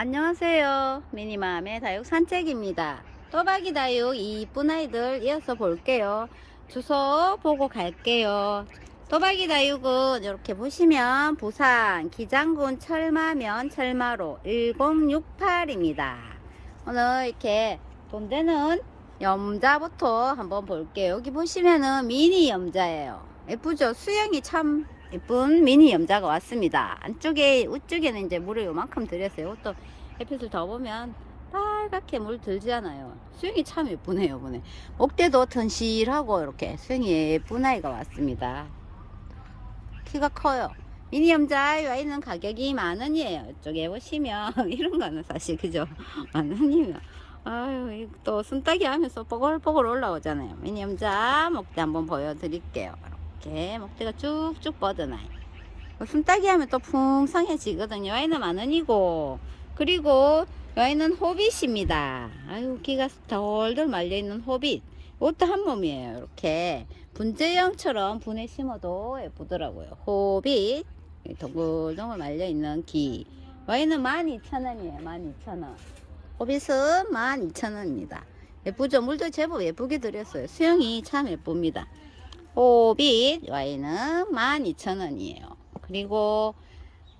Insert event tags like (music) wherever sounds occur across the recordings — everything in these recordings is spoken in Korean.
안녕하세요. 미니맘의 다육 산책입니다. 또박이 다육 이쁜 아이들 이어서 볼게요. 주소 보고 갈게요. 또박이 다육은 이렇게 보시면 부산 기장군 철마면 철마로 1068입니다. 오늘 이렇게 돈 되는 염자부터 한번 볼게요. 여기 보시면은 미니 염자예요. 예쁘죠? 수영이 참 예쁜 미니 염자가 왔습니다. 안쪽에 우쪽에는 이제 물을 요만큼 들였어요. 또 햇빛을 더 보면 빨갛게 물 들지 않아요. 수영이 참 예쁘네요, 이번에. 목대도 튼실하고 이렇게 수영이 예쁜 아이가 왔습니다. 키가 커요. 미니 염자 이 아이는 가격이 만 원이에요. 이쪽에 보시면 (laughs) 이런 거는 사실 그죠? (laughs) 만 원이면 아유 이또 순따기 하면서 뽀글뽀글 올라오잖아요. 미니 염자 목대 한번 보여드릴게요. 이렇게 목대가 쭉쭉 아이. 뭐 순따기 하면 또 풍성해지거든요. 아이는 만 원이고 그리고 여기는 호빗입니다. 아유 기가 덜덜 말려있는 호빗. 이것도 한 몸이에요. 이렇게 분재형처럼 분에 심어도 예쁘더라고요. 호빗 동글동글 말려있는 기. 여기는 12,000원이에요. 12,000원. 호빗은 12,000원입니다. 예쁘죠? 물도 제법 예쁘게 들였어요. 수영이 참 예쁩니다. 호빗 와인은 12,000원이에요. 그리고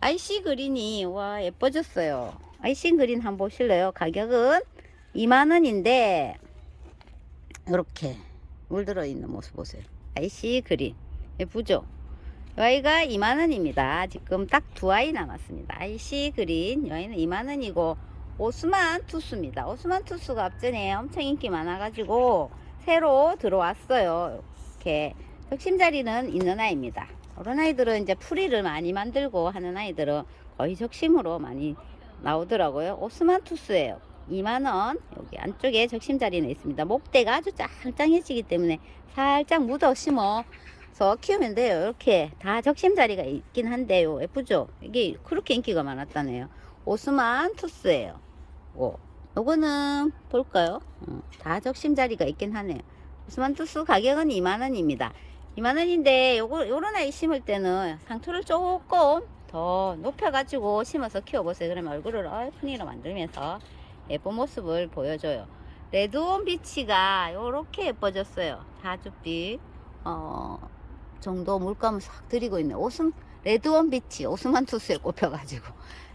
IC 그린이 와 예뻐졌어요. IC 그린 한번 보실래요? 가격은 2만원인데 이렇게 물들어 있는 모습 보세요. IC 그린 예쁘죠? 이 아이가 2만원입니다. 지금 딱 두 아이 남았습니다. IC 그린 이 아이는 2만원이고 오스만 투스입니다. 오스만 투스가 앞전에 엄청 인기 많아가지고 새로 들어왔어요. 이렇게 적심자리는 있는 아이입니다. 그런 아이들은 이제 풀이를 많이 만들고 하는 아이들은 거의 적심으로 많이 나오더라고요. 오스만 투스예요. 2만원 여기 안쪽에 적심자리는 있습니다. 목대가 아주 짱짱해지기 때문에 살짝 묻어 심어서 키우면 돼요. 이렇게 다 적심자리가 있긴 한데요. 예쁘죠? 이게 그렇게 인기가 많았다네요. 오스만 투스예요. 오. 요거는 볼까요? 어, 다 적심자리가 있긴 하네요. 오스만 투스 가격은 2만원입니다. 2만원인데 요거 요런 아이 심을 때는 상토를 조금 더 높여 가지고 심어서 키워보세요. 그러면 얼굴을 얼큰이로 만들면서 예쁜 모습을 보여줘요. 레드온 비치가 요렇게 예뻐졌어요. 다주빛 어, 정도 물감을 싹 들이고 있네. 오슴 레드온 비치 오스만 투스에 꼽혀가지고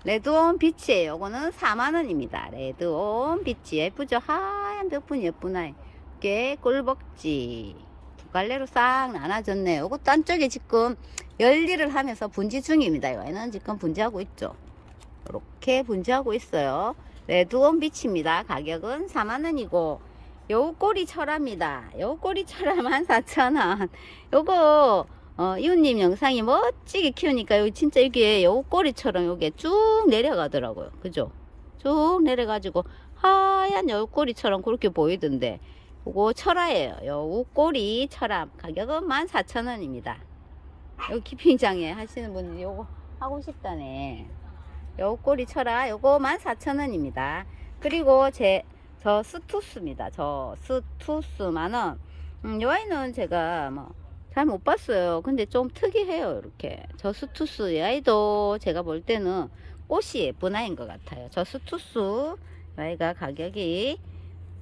레드온 비치예요. 요거는 4만원입니다. 레드온 비치 예쁘죠? 하얀 벽분 예쁜 아이. 이게 꿀벅지 두 갈래로 싹 나눠졌네요. 이것도 안쪽에 지금 열일을 하면서 분지 중입니다. 얘는 지금 분지하고 있죠. 이렇게 분지하고 있어요. 레드온 비치입니다. 가격은 4만원이고 요 꼬리 철합니다. 요 꼬리 철합 14,000원. 요거 어, 이웃님 영상이 멋지게 키우니까 요 진짜 이게 요 꼬리처럼 요게 쭉 내려가더라고요. 그죠? 쭉 내려가지고 하얀 요 꼬리처럼 그렇게 보이던데 요거 철화예요. 요 꼬리 철합 가격은 14,000원입니다. 요 키핑장에 하시는 분들이 요거 하고 싶다네. 요 꼬리 철화 요거 14,000원입니다. 그리고 제 저 스투스입니다. 저 스투스 만원. 음, 요 아이는 제가 뭐 잘 못 봤어요. 근데 좀 특이해요. 이렇게 저 스투스 이 아이도 제가 볼 때는 꽃이 아이인 것 같아요. 저 스투스 이 아이가 가격이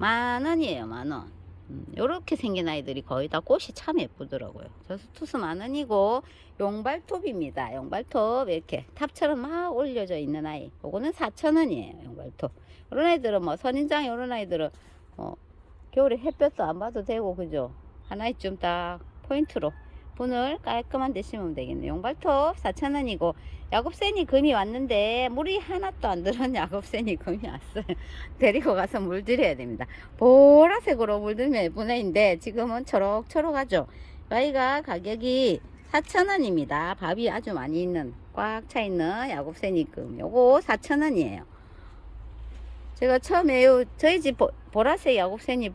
만 원이에요. 만 원. 음, 요렇게 생긴 아이들이 거의 다 꽃이 참 예쁘더라고요. 저 스투스 만 원이고 용발톱입니다. 용발톱 이렇게 탑처럼 막 올려져 있는 아이. 요거는 4,000원이에요. 용발톱. 이런 아이들은 뭐 선인장 이런 아이들은 어, 겨울에 햇볕도 안 봐도 되고 그죠? 하나쯤 딱 포인트로 분을 깔끔한 데 심으면 되겠네요. 용발톱 4,000원이고 야곱새니 금이 왔는데 물이 하나도 안 들은 야곱새니 금이 왔어요. (laughs) 데리고 가서 물 들여야 됩니다. 보라색으로 물들면 예쁜 애인데 지금은 초록초록하죠. 아이가 가격이 4,000원입니다. 밥이 아주 많이 있는 꽉 차 있는 야곱새니금 요거 4,000원이에요. 제가 처음에 요 저희 집 보, 보라색 야곱새니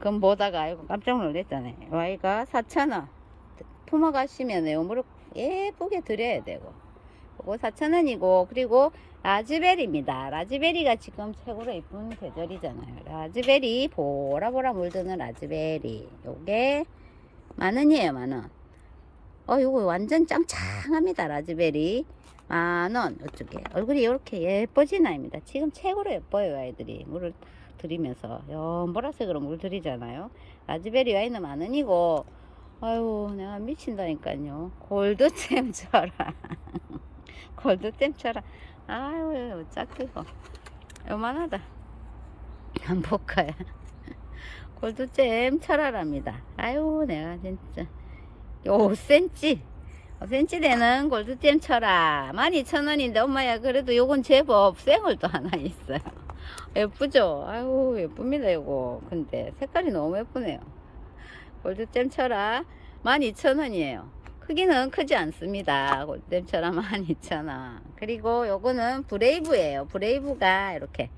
금 보다가 깜짝 놀랐잖아요. 요 아이가 4,000원. 품어 가시면 요 무릎 예쁘게 드려야 되고. 요거 4,000원이고 그리고 라즈베리입니다. 라즈베리가 지금 최고로 예쁜 계절이잖아요. 라즈베리 보라보라 물드는 라즈베리. 요게 만 원이에요 만 원. 어 요거 완전 짱짱합니다 라즈베리. 만원 이쪽에. 얼굴이 이렇게 예뻐진 아이입니다. 지금 최고로 예뻐요 아이들이. 물을 다 들이면서. 연보라색으로 물 들이잖아요. 라즈베리 와인은 만원이고 아유 내가 미친다니까요. 골드잼 쳐라. 골드잼 쳐라. 아유 짝뜨거 요만하다. 안 볼까요? (laughs) 골드잼 쳐라랍니다. 아유 내가 진짜. 5cm 5cm 되는 골드잼 쳐라. 12,000원인데 엄마야 그래도 요건 제법 생얼 또 하나 있어요. (laughs) 예쁘죠? 아유 예쁩니다 요거. 근데 색깔이 너무 예쁘네요 골드잼 쳐라 12,000원이에요 크기는 크지 않습니다 골드잼 쳐라 12,000원 (laughs) 그리고 요거는 브레이브예요 브레이브가 이렇게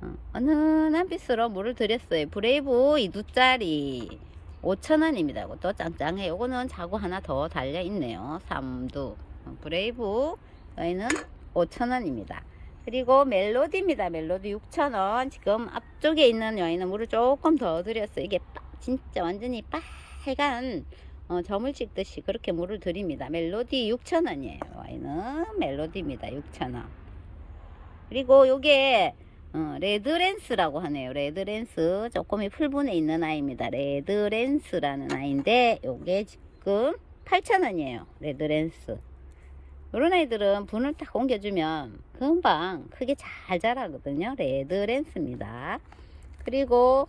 어, 은은한 빛으로 물을 들였어요 브레이브 2두짜리 5,000원입니다. 이것도 짱짱해. 요거는 자구 하나 더 달려 있네요. 삼두. 브레이브 여기는 5,000원입니다. 그리고 멜로디입니다. 멜로디 6,000원. 지금 앞쪽에 있는 여기는 물을 조금 더 들였어요. 이게 빠- 진짜 완전히 빨간 어, 점을 찍듯이 그렇게 물을 들입니다. 멜로디 6,000원이에요. 와인은 멜로디입니다. 6,000원. 그리고 요게 어, 레드랜스라고 하네요. 레드랜스. 조금이 풀분에 있는 아이입니다. 레드랜스라는 아이인데, 요게 지금 8,000원이에요. 레드랜스. 요런 아이들은 분을 딱 옮겨주면 금방 크게 잘 자라거든요. 레드랜스입니다. 그리고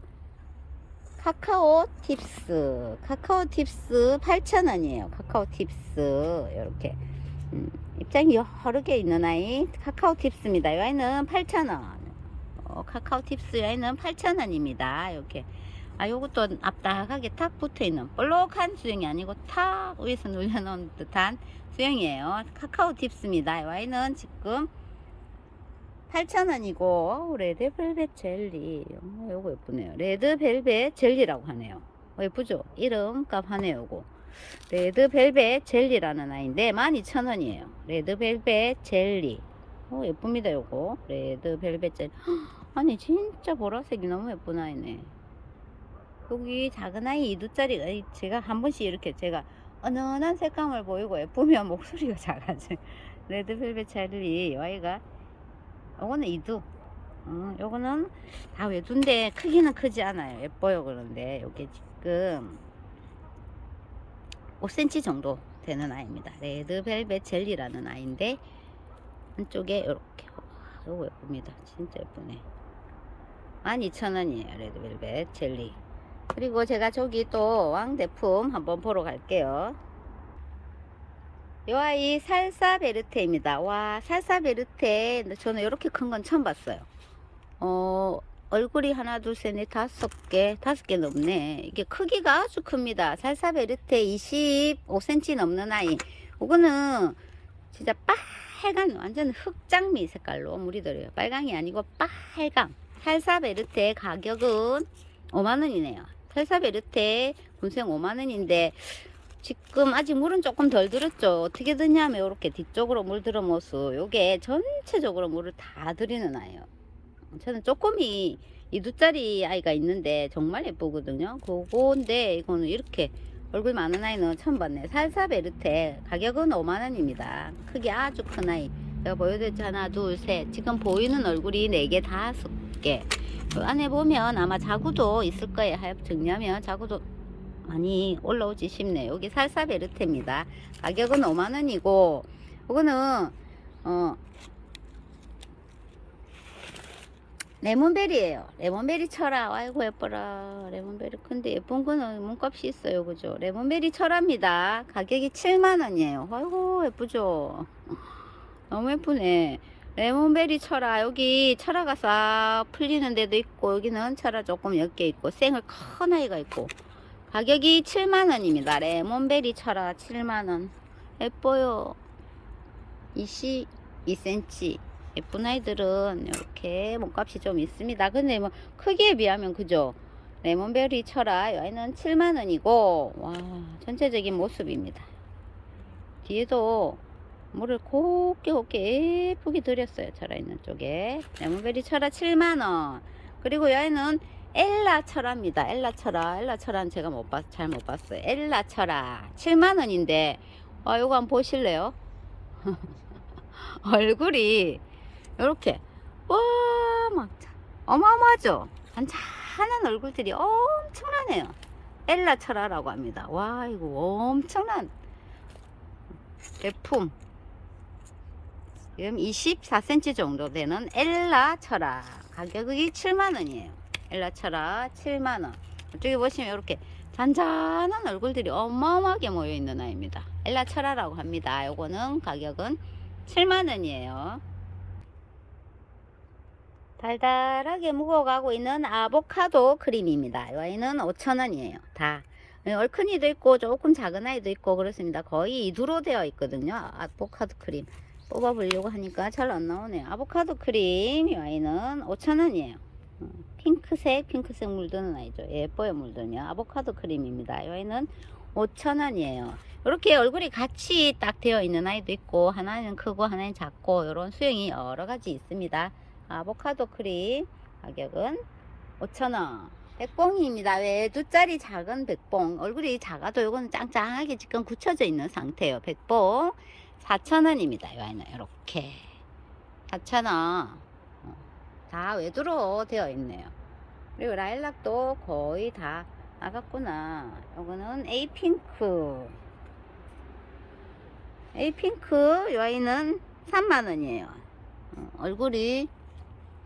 카카오 팁스. 카카오 팁스 8,000원이에요. 카카오 팁스. 요렇게. 음, 입장이 여러 개 있는 아이. 카카오 팁스입니다. 이 아이는 8,000원. 어, 카카오 팁스 여기는 8,000원입니다. 이렇게. 아, 요것도 앞다하게 탁 붙어 있는 볼록한 수영이 아니고 탁 위에서 (laughs) 눌려놓은 듯한 수영이에요. 카카오 팁스입니다. 이 와인은 지금 8,000원이고, 레드벨벳 젤리. 어, 요거 예쁘네요. 레드벨벳 젤리라고 하네요. 어, 예쁘죠? 이름값 하네요, 요거. 레드벨벳 젤리라는 아이인데, 12,000원이에요. 레드벨벳 젤리. 어, 예쁩니다, 요거. 레드벨벳 젤리. 아니 진짜 보라색이 너무 예쁜 아이네 여기 작은 아이 이두짜리 아이 제가 한 번씩 이렇게 제가 은은한 색감을 보이고 예쁘면 목소리가 (laughs) 작아져 레드벨벳 찰리 이 아이가 요거는 이두 어, 요거는 다 외두인데 크기는 크지 않아요 예뻐요 그런데 요게 지금 5cm 정도 되는 아이입니다 레드벨벳 젤리라는 아이인데 한쪽에 이렇게 요거 예쁩니다 진짜 예쁘네 12,000원이에요. 레드벨벳 젤리. 그리고 제가 저기 또 왕대품 한번 보러 갈게요. 이 아이 살사 베르테입니다. 와, 살사 베르테. 저는 이렇게 큰 건 처음 봤어요. 어, 얼굴이 하나, 둘, 셋, 넷, 다섯 개, 다섯 개 넘네. 이게 크기가 아주 큽니다. 살사 베르테 25cm 넘는 아이. 이거는 진짜 빨간, 완전 흑장미 색깔로 들어요. 빨강이 아니고 빨강. 살사베르테 가격은 5만원이네요. 살사베르테 분생 5만원인데 지금 아직 물은 조금 덜 들었죠. 어떻게 드냐면 이렇게 뒤쪽으로 물 들어 모수 요게 전체적으로 물을 다 들이는 아이예요. 저는 쪼꼬미 이두짜리 아이가 있는데 정말 예쁘거든요. 그건데 이거는 이렇게 얼굴 많은 아이는 처음 봤네. 살사베르테 가격은 5만원입니다. 크기 아주 큰 아이. 제가 보여드렸죠. 하나, 둘, 셋. 지금 보이는 얼굴이 4개, 다섯 개. 그 안에 보면 아마 자구도 있을 거예요. 하얗 정리하면 자구도 많이 올라오지 싶네요. 여기 살사베르테입니다. 가격은 5만원이고, 이거는, 어, 레몬베리예요. 레몬베리 쳐라. 아이고 예뻐라. 레몬베리 근데 예쁜 거는 몸값이 있어요. 그죠? 레몬베리 철합니다. 가격이 7만 원이에요. 아이고 예쁘죠? 너무 예쁘네. 레몬베리 철화 여기 철화가 싹 풀리는 데도 있고 여기는 철화 조금 옅게 있고 생을 큰 아이가 있고 가격이 7만원입니다. 레몬베리 철화 7만원. 예뻐요. 22cm 예쁜 아이들은 이렇게 몸값이 좀 있습니다. 근데 뭐 크기에 비하면 그죠? 레몬베리 철화 여기는 7만원이고 와 전체적인 모습입니다. 뒤에도 물을 곱게 곱게 예쁘게 들였어요. 철아 있는 쪽에. 레몬베리 철아 7만원. 그리고 여기는 엘라 철아입니다. 엘라 철아. 엘라 철아는 제가 못 봤, 잘 못 봤어요. 엘라 철아. 7만원인데, 와, 요거 한번 보실래요? (laughs) 얼굴이 이렇게 와 막 어마어마하죠. 잔잔한 얼굴들이 엄청나네요. 엘라 철화라고 합니다. 와 이거 엄청난 제품. 지금 24cm 정도 되는 엘라 철화 가격이 7만원이에요. 엘라 철화 7만원. 이쪽에 보시면 이렇게 잔잔한 얼굴들이 어마어마하게 모여 있는 아이입니다. 엘라 철화라고 합니다. 요거는 가격은 7만원이에요. 달달하게 묵어가고 있는 아보카도 크림입니다. 이 아이는 5,000원이에요. 다. 얼큰이도 있고 조금 작은 아이도 있고 그렇습니다. 거의 이두로 되어 있거든요. 아보카도 크림. 뽑아보려고 하니까 잘 안 나오네요. 아보카도 크림 이 아이는 5,000원이에요. 핑크색, 핑크색 물드는 아이죠. 예뻐요, 물드는요. 아보카도 크림입니다. 이 아이는 5,000원이에요. 이렇게 얼굴이 같이 딱 되어 있는 아이도 있고, 하나는 크고, 하나는 작고, 이런 수영이 여러 가지 있습니다. 아보카도 크림 가격은 5,000원. 백봉입니다. 왜 두 짜리 작은 백봉. 얼굴이 작아도 이거는 짱짱하게 지금 굳혀져 있는 상태예요. 백봉 4,000원입니다. 이 아이는 이렇게 4,000원. 어, 다 외두로 되어 있네요. 그리고 라일락도 거의 다 나갔구나. 이거는 에이핑크. 에이핑크 이 아이는 3만원이에요. 어, 얼굴이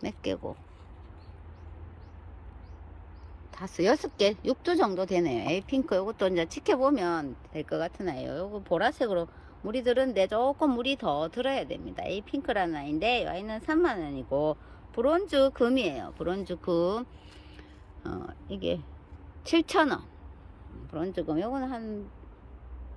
몇 개고 다섯 여섯 개 육두 정도 되네요 에이핑크 요것도 이제 지켜보면 될 것 같은 아이요 요거 보라색으로 물이 들은데 조금 물이 더 들어야 됩니다 에이핑크라는 아이인데 이 아이는 3만원이고 브론즈 금이에요. 브론즈 금. 어, 이게 7,000원. 브론즈 금. 요거는 한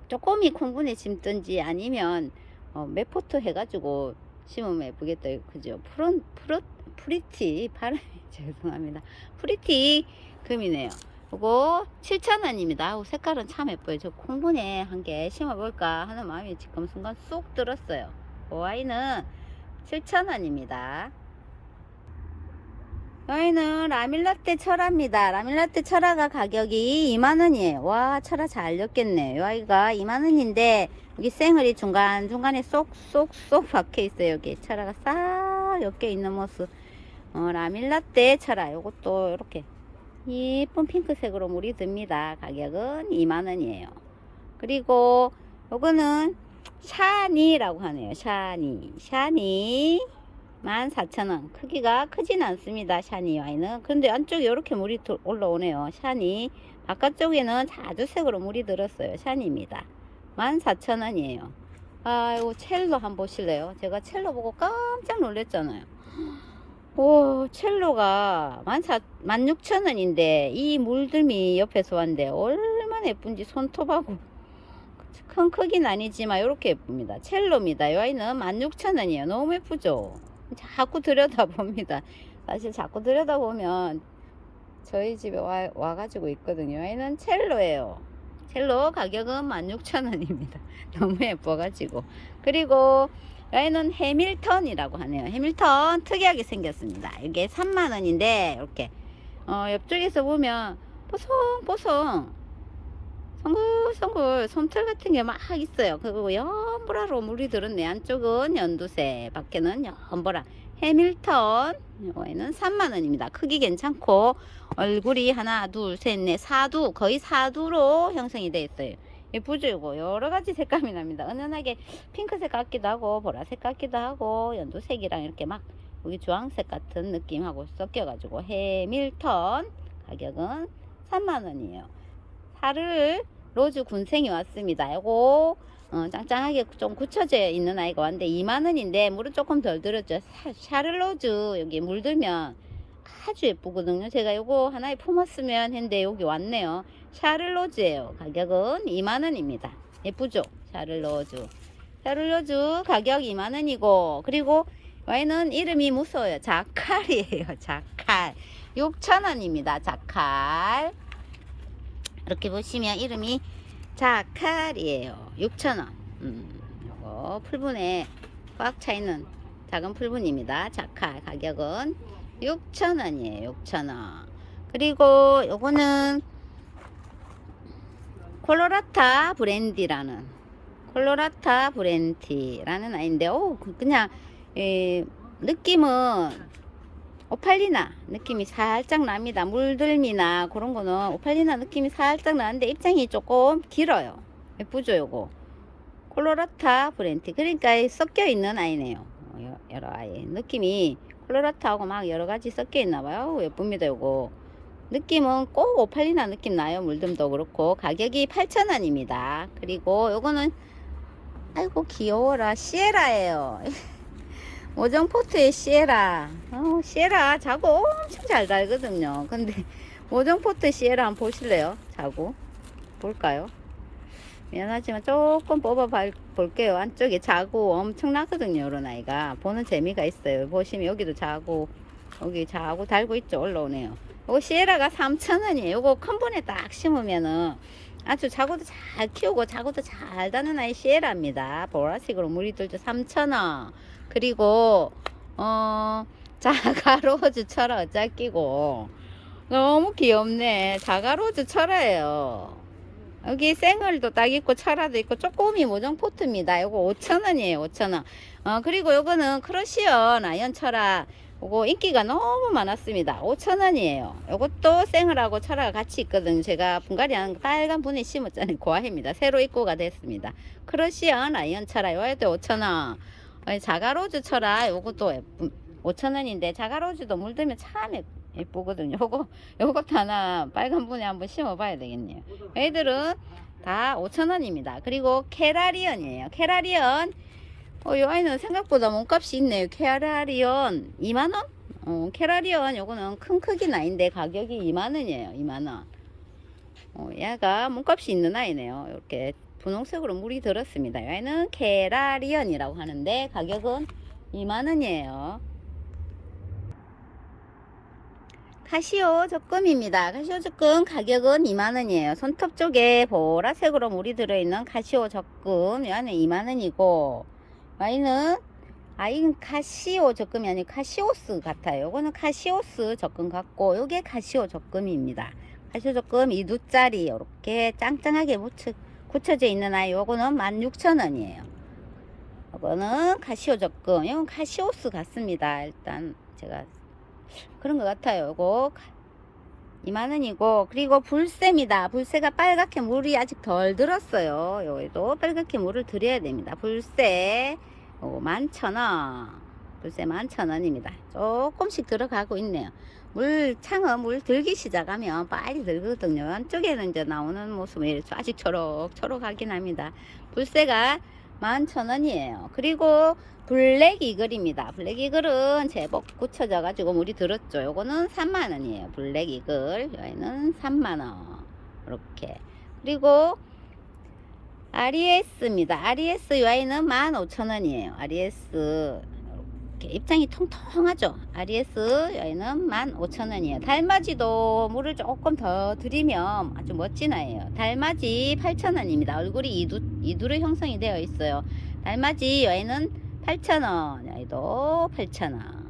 조금이 콩분에 심든지 아니면 어, 메포트 해가지고 심으면 예쁘겠다. 그죠? 프론 프로 프리티 발음이 (laughs) 죄송합니다. 프리티 금이네요. 요거 7,000원입니다. 색깔은 참 예뻐요. 저 콩분에 한 개 심어볼까 하는 마음이 지금 순간 쏙 들었어요. 그 아이는 7,000원입니다 여기는 라밀라떼 철화입니다. 라밀라떼 철화가 가격이 2만원이에요. 와, 철화 잘 엮겠네. 요 아이가 2만원인데, 여기 생얼이 중간중간에 쏙쏙쏙 박혀 있어요. 여기 철화가 싹 엮여 있는 모습. 어, 라밀라떼 철화. 요것도 이렇게 예쁜 핑크색으로 물이 듭니다. 가격은 2만원이에요. 그리고 요거는 샤니라고 하네요. 샤니. 샤니. 14,000원. 크기가 크진 않습니다. 샤니 와인은. 그런데 안쪽에 이렇게 물이 도- 올라오네요. 샤니. 바깥쪽에는 자주색으로 물이 들었어요. 샤니입니다. 14,000원이에요. 아, 이거 첼로 한번 보실래요? 제가 첼로 보고 깜짝 놀랐잖아요. 오, 첼로가 16,000원인데 이 물들미 옆에서 왔는데 얼마나 예쁜지 손톱하고 큰 크기는 아니지만 이렇게 예쁩니다. 첼로입니다. 이 아이는 16,000원이에요. 너무 예쁘죠? 자꾸 들여다봅니다. 사실 자꾸 들여다보면 저희 집에 와, 와가지고 있거든요. 얘는 첼로예요. 첼로 가격은 16,000원입니다. (laughs) 너무 예뻐가지고. 그리고 얘는 해밀턴이라고 하네요. 해밀턴 특이하게 생겼습니다. 이게 3만원인데 이렇게 어, 옆쪽에서 보면 뽀송뽀송 송글송글 솜털 같은 게 막 있어요. 그리고 연보라로 물이 들었네. 안쪽은 연두색, 밖에는 연보라. 해밀턴 이거에는 3만원입니다. 크기 괜찮고 얼굴이 하나, 둘, 셋, 넷, 사두 거의 사두로 형성이 되어 있어요. 예쁘죠 이거 여러 가지 색감이 납니다. 은은하게 핑크색 같기도 하고 보라색 같기도 하고 연두색이랑 이렇게 막 여기 주황색 같은 느낌하고 섞여가지고 해밀턴 가격은 3만원이에요. 살을 로즈 군생이 왔습니다. 이거 어, 짱짱하게 좀 굳혀져 있는 아이가 왔는데 2만원인데 물은 조금 덜 들었죠. 샤- 샤를로즈 여기 물들면 아주 예쁘거든요. 제가 이거 하나에 품었으면 했는데 여기 왔네요. 샤를로즈예요. 가격은 2만원입니다. 예쁘죠? 샤를로즈. 샤를로즈 가격 2만원이고 그리고 와인은 이름이 무서워요. 자칼이에요. 자칼. 6천원입니다. 자칼. 이렇게 보시면 이름이 자칼이에요. 6,000원. 음, 요거 풀분에 꽉 차 있는 작은 풀분입니다. 자칼 가격은 6,000원이에요. 6,000원. 그리고 요거는 콜로라타 브랜디라는 콜로라타 브렌티라는 아이인데 오 그냥 에, 느낌은 오팔리나 느낌이 살짝 납니다. 물들미나 그런 거는 오팔리나 느낌이 살짝 나는데 입장이 조금 길어요. 예쁘죠 요거. 콜로라타 브렌티 그러니까 섞여 있는 아이네요. 어, 여- 여러 아이 느낌이 콜로라타하고 막 여러 가지 섞여 있나 봐요. 예쁩니다 요거. 느낌은 꼭 오팔리나 느낌 나요. 물듬도 그렇고 가격이 8,000원입니다. 그리고 요거는 아이고 귀여워라 시에라예요. (laughs) 오정 포트의 시에라. 어, 시에라 자고 엄청 잘 달거든요. 근데 오정 포트 시에라 한번 보실래요? 자고 볼까요? 미안하지만 조금 뽑아 봐- 볼게요. 안쪽에 자고 엄청나거든요. 이런 아이가 보는 재미가 있어요. 보시면 여기도 자고 여기 자고 달고 있죠. 올라오네요. 요거 시에라가 3,000원이에요. 요거 큰 분에 딱 심으면은 아주 자고도 잘 키우고 자고도 잘 다는 아이 시에라입니다. 보라색으로 물이 들죠. 3,000원. 그리고 어 자가로즈 철화 어짜 끼고 너무 귀엽네. 자가로즈 철화예요. 여기 생얼도 딱 있고 철화도 있고 쪼꼬미 모종 포트입니다. 요거 5,000원이에요. 5,000원. 어 그리고 요거는 크러쉬언 아이언 철화 요거 인기가 너무 많았습니다. 5,000원이에요. 요것도 생얼하고 철화가 같이 있거든요. 제가 분갈이 한 빨간 분에 심었잖아요. 고아입니다. 새로 입고가 됐습니다. 크러쉬언 아이언 철화 요것도 5,000원. 아니, 자가로즈 철화 요것도 예쁜 5,000원인데 자가로즈도 물들면 참 예- 예쁘거든요. 요거 요것도 하나 빨간 분에 한번 심어 봐야 되겠네요. 애들은 다 5,000원입니다. 그리고 캐라리언이에요. 캐라리언 어, 이 아이는 생각보다 몸값이 있네요. 캐라리언 2만원? 어, 캐라리언 요거는 큰 크기 나인데 가격이 2만원이에요. 2만원. 어, 얘가 몸값이 있는 아이네요. 이렇게 분홍색으로 물이 들었습니다. 이 아이는 캐라리언이라고 하는데 가격은 2만원이에요. 카시오 적금입니다. 카시오 적금 가격은 2만원이에요. 손톱 쪽에 보라색으로 물이 들어있는 카시오 적금. 이 안에 2만원이고, 와인은 아이는 카시오 적금이 아니고 카시오스 같아요. 요거는 카시오스 적금 같고, 요게 카시오 적금입니다. 카시오 적금 2두짜리 이렇게 짱짱하게 묻혀, 굳혀져 있는 아이 요거는 16,000원이에요. 요거는 카시오 적금. 이건 카시오스 같습니다. 일단 제가 그런 것 같아요. 요거 2만원이고 그리고 불새입니다. 불새가 빨갛게 물이 아직 덜 들었어요. 여기도 빨갛게 물을 들여야 됩니다. 불새 요거 11,000원 불새 11,000원입니다. 조금씩 들어가고 있네요. 물 창은 물 들기 시작하면 빨리 들거든요. 안쪽에는 이제 나오는 모습이 아직 초록초록하긴 합니다. 불새가 11,000원이에요. 그리고 블랙 이글입니다. 블랙 이글은 제법 굳혀져 가지고 물이 들었죠. 요거는 3만 원이에요. 블랙 이글. 여기는 3만 원. 이렇게. 그리고 RES입니다. RES 유아이는 15,000원이에요. RES 입장이 통통하죠. RES 여기는 15,000원이에요. 달맞이도 물을 조금 더 들이면 아주 멋진 아이예요. 달맞이 8,000원입니다. 얼굴이 이두, 이두로 형성이 되어 있어요. 달맞이 여기는 8,000원. 여기도 8,000원.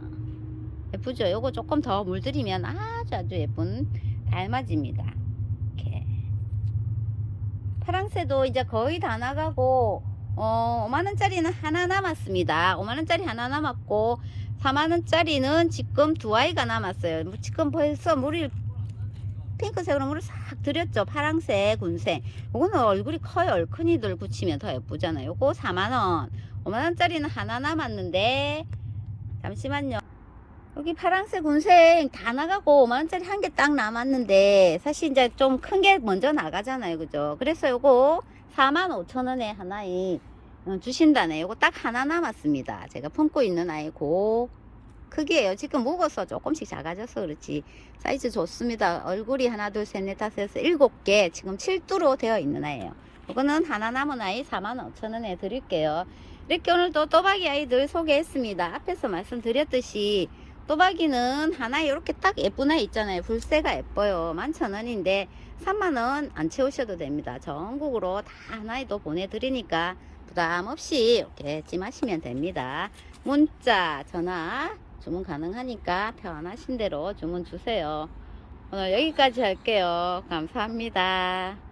예쁘죠? 요거 조금 더 물들이면 아주 아주 예쁜 달맞이입니다. 이렇게. 파랑새도 이제 거의 다 나가고 어, 5만원짜리는 하나 남았습니다. 5만원짜리 하나 남았고, 4만원짜리는 지금 두 아이가 남았어요. 뭐 지금 벌써 물이, 핑크색으로 물을 싹 들였죠. 파랑색, 군색. 요거는 얼굴이 커요. 얼큰이들 붙이면 더 예쁘잖아요. 요거 4만원. 5만원짜리는 하나 남았는데, 잠시만요. 여기 파랑색, 군색 다 나가고 5만원짜리 한 개 딱 남았는데, 사실 이제 좀 큰 게 먼저 나가잖아요. 그죠? 그래서 요거 45,000원에 하나에 어, 주신다네. 요거 딱 하나 남았습니다. 제가 품고 있는 아이 고 크기예요. 지금 먹어서 조금씩 작아져서 그렇지. 사이즈 좋습니다. 얼굴이 하나, 둘, 셋, 넷, 다섯, 여섯, 일곱 개. 지금 7두로 되어 있는 아이예요. 요거는 하나 남은 아이 45,000원에 드릴게요. 이렇게 오늘도 또박이 아이들 소개했습니다. 앞에서 말씀드렸듯이 또박이는 하나 이렇게 딱 예쁜 아이 있잖아요. 불새가 예뻐요. 11,000원인데 3만원 안 채우셔도 됩니다. 전국으로 다 하나에도 보내드리니까 부담 없이 이렇게 찜하시면 됩니다. 문자, 전화 주문 가능하니까 편하신 대로 주문 주세요. 오늘 여기까지 할게요. 감사합니다.